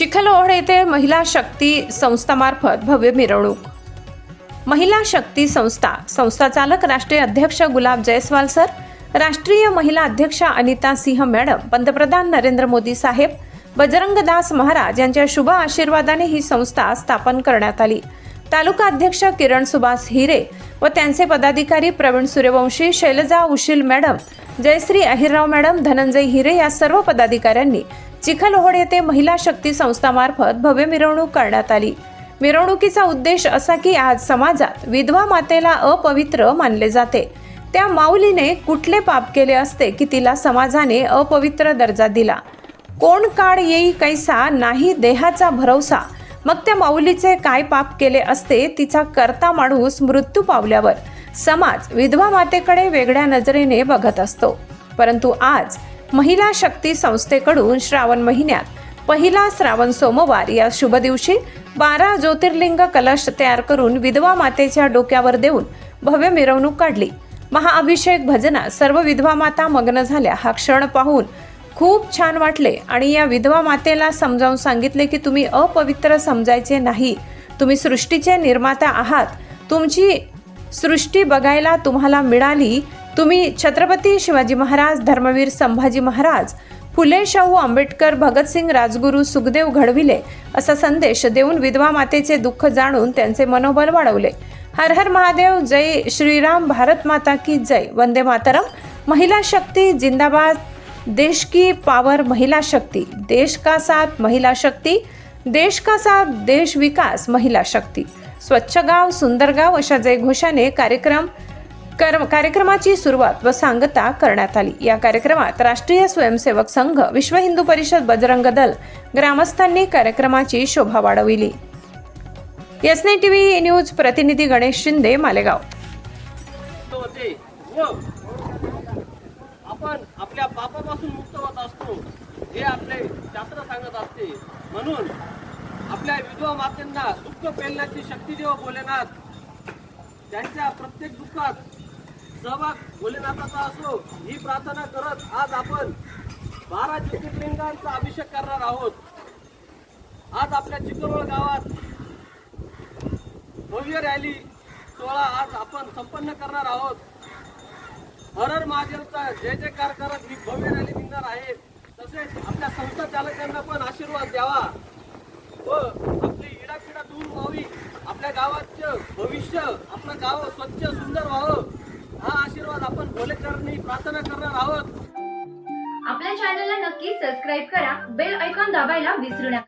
चिखलओढ येथे महिला शक्ती संस्थामार्फत भव्य मिरवणूक. महिला शक्ती संस्था संस्था चालक राष्ट्रीय अध्यक्ष गुलाब जयस्वाल सर राष्ट्रीय महिला अध्यक्ष अनिता सिंह मॅडम पंतप्रधान नरेंद्र मोदी साहेब बजरंगदास महाराज यांच्या शुभ आशीर्वादाने ही संस्था स्थापन करण्यात आली. तालुका अध्यक्ष किरण सुभाष हिरे व त्यांचे पदाधिकारी प्रवीण सूर्यवंशी शैलजा उशील मॅडम जयश्री अहिरराव मॅडम धनंजय हिरे या सर्व पदाधिकाऱ्यांनी चिखलहोड येथे महिला शक्ती संस्थामार्फत भव्य मिरवणूक करण्यात आली. मिरवणुकीचा उद्देश असा की आज समाजात विधवा मातेला अपवित्र मानले जाते. त्या माऊलीने कुठले पाप केले असते की तिला समाजाने अपवित्र दर्जा दिला? कोण काळ येई कैसा नाही देहाचा भरवसा. मग त्या माऊलीचे काय पाप केले असते तिचा करता माणूस मृत्यू पावल्यावर समाज विधवा मातेकडे वेगळ्या नजरेने बघत असतो. परंतु आज महिला शक्ती संस्थेकडून श्रावण महिन्यात पहिला श्रावण सोमवार या शुभ दिवशी बारा ज्योतिर्लिंग कलश तयार करून विधवा मातेच्या डोक्यावर देऊन भव्य मिरवणूक काढली. महाअभिषेक भजनात सर्व विधवा माता मग्न झाल्या. हा क्षण पाहून खूप छान वाटले आणि या विधवा मातेला समजावून सांगितले की तुम्ही अपवित्र समजायचे नाही. तुम्ही सृष्टीचे निर्माता आहात. तुमची सृष्टी बघायला तुम्हाला मिळाली. तुम्ही छत्रपती शिवाजी महाराज धर्मवीर संभाजी महाराज फुले शाहू आंबेडकर भगतसिंग राजगुरू सुखदेव घडविले असा संदेश देऊन विधवा मातेचे दुःख जाणून त्यांचे मनोबल वाढवले. हर हर महादेव जय श्रीराम भारत माता की जय. वंदे मातरम. महिला शक्ती जिंदाबाद. देश की पावर महिला शक्ती. देश का साथ महिला शक्ती. देश का साथ देश विकास महिला शक्ती. स्वच्छ गाव सुंदर गाव अशा जयघोषाने कार्यक्रम कार्यक्रमाची सुरुवात व सांगता करण्यात आली. या कार्यक्रमात राष्ट्रीय स्वयंसेवक संघ विश्व हिंदू परिषद बजरंग दल ग्रामस्थांनी कार्यक्रमाची शोभा वाढविली. यसने टीव्ही न्यूज प्रतिनिधी गणेश शिंदे मालेगाव. हो. आपण आपल्या पापापासून मुक्त होत असतो. हे आपले शास्त्र सांगत असते. म्हणून आपल्या विधवा मातेंना दुःख पेलण्याची शक्ती देव भोलेनाथ त्यांच्या प्रत्येक दुःखात सहभाग भोलेनाथाचा असो ही प्रार्थना करत आज आपण बारा ज्योतिर्लिंगांचा अभिषेक करणार आहोत. आज आपल्या चिखलवड गावात भव्य रॅली सोहळा आज आपण संपन्न करणार आहोत. हरर महादेवचा जय जयकार करत ही भव्य रॅली निघणार आहे. तसेच आपल्या संस्था चालकांना पण आशीर्वाद द्यावा. व आपली इडापिडा दूर व्हावी. आपल्या गावाचं भविष्य आपलं गाव स्वच्छ सुंदर व्हावं. हा आशीर्वाद आपण भोलेकरांनी प्रार्थना करणार आहोत. आपल्या चॅनलला नक्की सबस्क्राईब करा बेल ऐकॉन दाबायला विसरू नका.